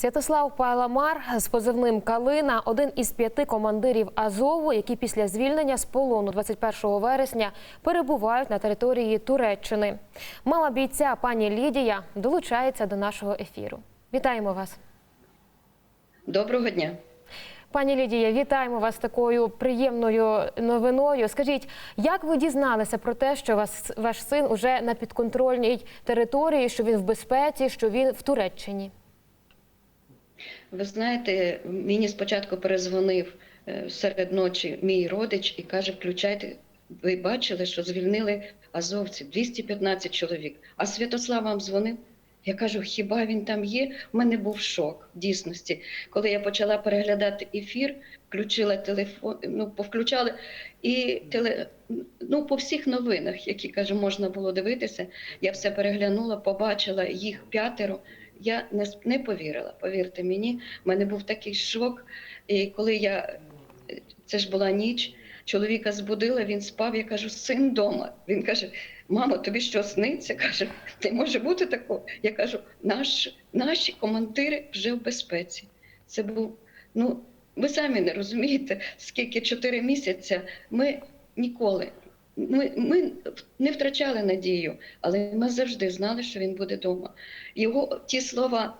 Святослав Паламар з позивним Калина один із п'яти командирів Азову, які після звільнення з полону 21 вересня перебувають на території Туреччини. Мама бійця пані Лідія долучається до нашого ефіру. Вітаємо вас. Доброго дня. Пані Лідія, вітаємо вас такою приємною новиною. Скажіть, як ви дізналися про те, що вас, ваш син уже на підконтрольній території, що він в безпеці, що він в Туреччині? Ви знаєте, мені спочатку перезвонив е, серед ночі мій родич і каже: включайте. Ви бачили, що звільнили азовців 215 чоловік. А Святослав вам дзвонив. Я кажу, хіба він там є? У мене був шок в дійсності. Коли я почала переглядати ефір, включила телефон, ну повключали і теле, ну, по всіх новинах, які каже, можна було дивитися, я все переглянула, побачила їх п'ятеро. Я не, не повірила, повірте мені. У мене був такий шок. І коли я це ж була ніч, чоловіка збудила, він спав. Я кажу, син вдома. Він каже: Мамо, тобі що сниться? каже, не може бути такого. Я кажу, наш, наші командири вже в безпеці. Це був, ну ви самі не розумієте, скільки чотири місяці ми ніколи. Ми, ми не втрачали надію, але ми завжди знали, що він буде вдома. Його ті слова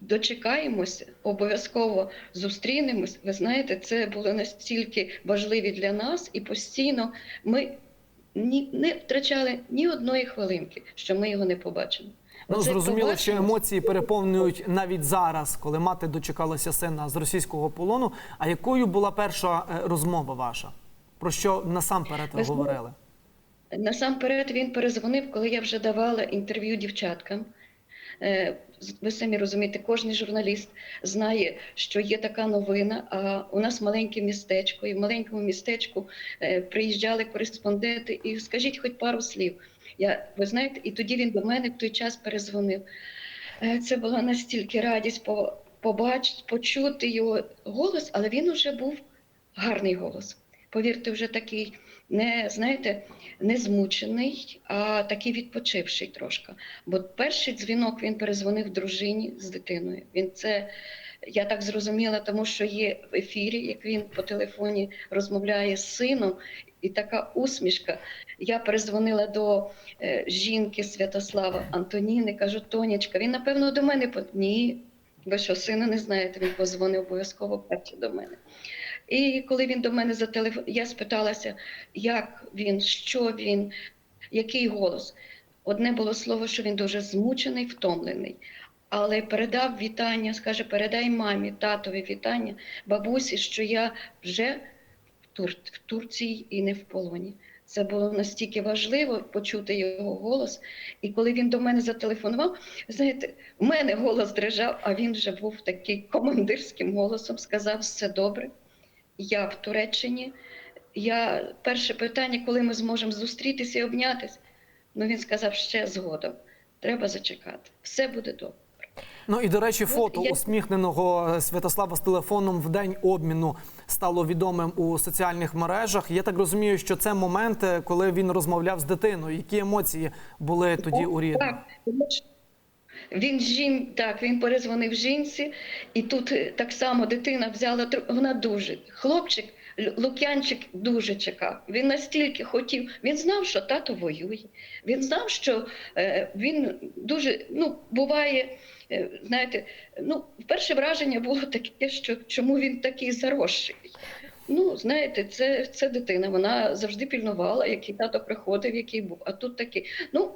дочекаємося, обов'язково зустрінемось. Ви знаєте, це було настільки важливі для нас, і постійно ми ні, не втрачали ні одної хвилинки, що ми його не побачимо. Ну, Оце зрозуміло, що емоції переповнюють навіть зараз, коли мати дочекалася сина з російського полону. А якою була перша е, розмова ваша? Про що насамперед ви Ви говорили? Насамперед він перезвонив, коли я вже давала інтерв'ю дівчаткам. Е, Ви самі розумієте, кожен журналіст знає, що є така новина. А у нас маленьке містечко, і в маленькому містечку е, приїжджали кореспонденти, і скажіть хоч пару слів. Я, ви знаєте, і тоді він до мене в той час перезвонив. Е, Це була настільки радість по- побачити, почути його голос, але він вже був гарний голос. Повірте, вже такий не знаєте, не змучений, а такий відпочивший трошки. Бо перший дзвінок він перезвонив дружині з дитиною. Він це. Я так зрозуміла, тому що є в ефірі, як він по телефоні розмовляє з сином, і така усмішка. Я перезвонила до е, жінки Святослава Антоніни, кажу, Тонечка, він напевно до мене по ні. Ви що, сина не знаєте, він позвонив обов'язково перший до мене. І коли він до мене зателефонував, я спиталася, як він, що він, який голос. Одне було слово, що він дуже змучений, втомлений. Але передав вітання, скаже, передай мамі, татові вітання, бабусі, що я вже в, Тур... в Турції і не в полоні. Це було настільки важливо почути його голос. І коли він до мене зателефонував, знаєте, у мене голос дрижав, а він вже був такий командирським голосом, сказав все добре. Я в Туреччині. Я перше питання, коли ми зможемо зустрітися і обнятися. Ну він сказав ще згодом. Треба зачекати. Все буде добре. Ну і до речі, фото я- усміхненого Святослава з телефоном в день обміну стало відомим у соціальних мережах. Я так розумію, що це момент, е, коли він розмовляв з дитиною. Які емоції були тоді у рідних? Так, він жін, так, він перезвонив жінці, і тут е, так само дитина взяла вона дуже. Хлопчик, Лук'янчик дуже чекав. Він настільки хотів. Він знав, що тато воює. Він знав, що е, він дуже ну, буває. е, Знаєте, ну, перше враження було таке, що чому він такий заросший. Ну, знаєте, це, це дитина. Вона завжди пільнувала, який тато приходив, який був. А тут такий. Ну,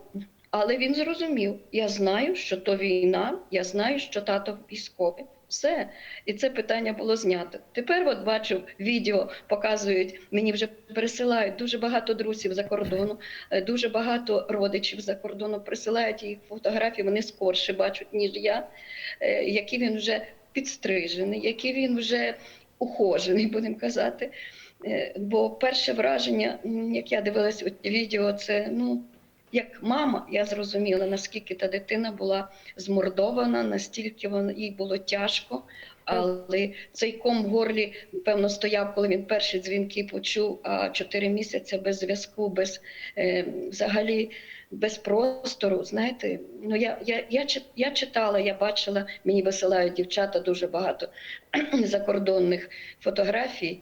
але він зрозумів: я знаю, що то війна, я знаю, що тато військовий. Все. І це питання було знято. Тепер, от бачу, відео показують, мені вже пересилають дуже багато друзів за кордону, е, дуже багато родичів за кордону присилають їх фотографії, вони скорше бачать, ніж я, е, який він вже підстрижений, який він вже ухожений, будемо казати. Е, Бо перше враження, як я дивилась відео, це ну. Як мама, я зрозуміла, наскільки та дитина була змордована, настільки вона їй було тяжко. Але цей ком в горлі, певно, стояв, коли він перші дзвінки почув, а чотири місяці без зв'язку, без е, взагалі без простору. Знаєте, ну я, я, я, я читала, я бачила, мені висилають дівчата дуже багато закордонних фотографій.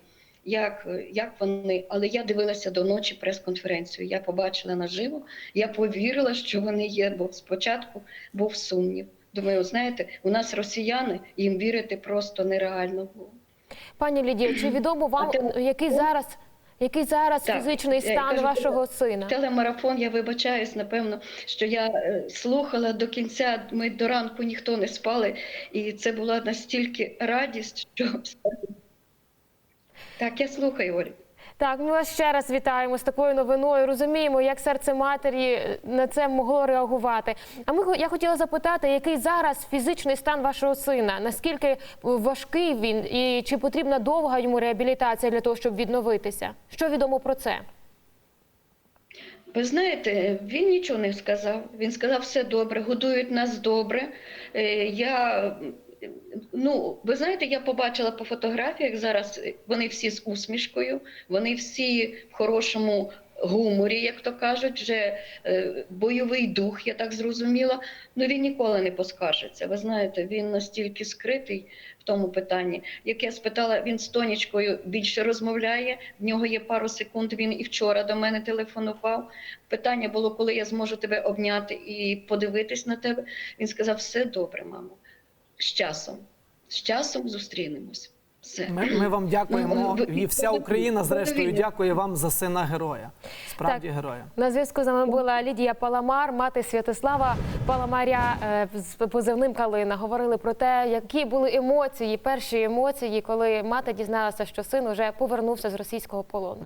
Як, як вони, але я дивилася до ночі прес-конференцію. Я побачила наживо, я повірила, що вони є, бо спочатку був сумнів. Думаю, знаєте, у нас росіяни, їм вірити просто нереально було. Пані Лідія, чи відомо вам, А ти- який зараз, який зараз Так, фізичний стан кажу, вашого сина? Телемарафон, я вибачаюсь, напевно, що я е, слухала до кінця. Ми до ранку ніхто не спали, і це була настільки радість, що так, я слухаю, Олі. Так, ми вас ще раз вітаємо з такою новиною. Розуміємо, як серце матері е, на це могло реагувати. А ми я хотіла запитати, який зараз фізичний стан вашого сина? Наскільки е, важкий він, і чи потрібна довга йому реабілітація для того, щоб відновитися? Що відомо про це? Ви знаєте, він нічого не сказав. Він сказав, все добре, годують нас добре. Е, Я, ну, ви знаєте, я побачила по фотографіях зараз, е, вони всі з усмішкою, вони всі в хорошому гуморі, як то кажуть, вже е, бойовий дух, я так зрозуміла. Ну він ніколи не поскаржиться. Ви знаєте, він настільки скритий в тому питанні. Як я спитала, він з тонічкою більше розмовляє. В нього є пару секунд. Він і вчора до мене телефонував. Питання було, коли я зможу тебе обняти і подивитись на тебе. Він сказав: все добре, мамо. З часом. З часом зустрінемось. Все. Ми, ми вам дякуємо, Ну, і вся Україна, зрештою, дякує вам за сина героя. Справді Так. героя. На зв'язку з нами була Лідія Паламар, мати Святослава Паламаря е, з позивним Калина. Говорили про те, які були емоції, перші емоції, коли мати дізналася, що син уже повернувся з російського полону.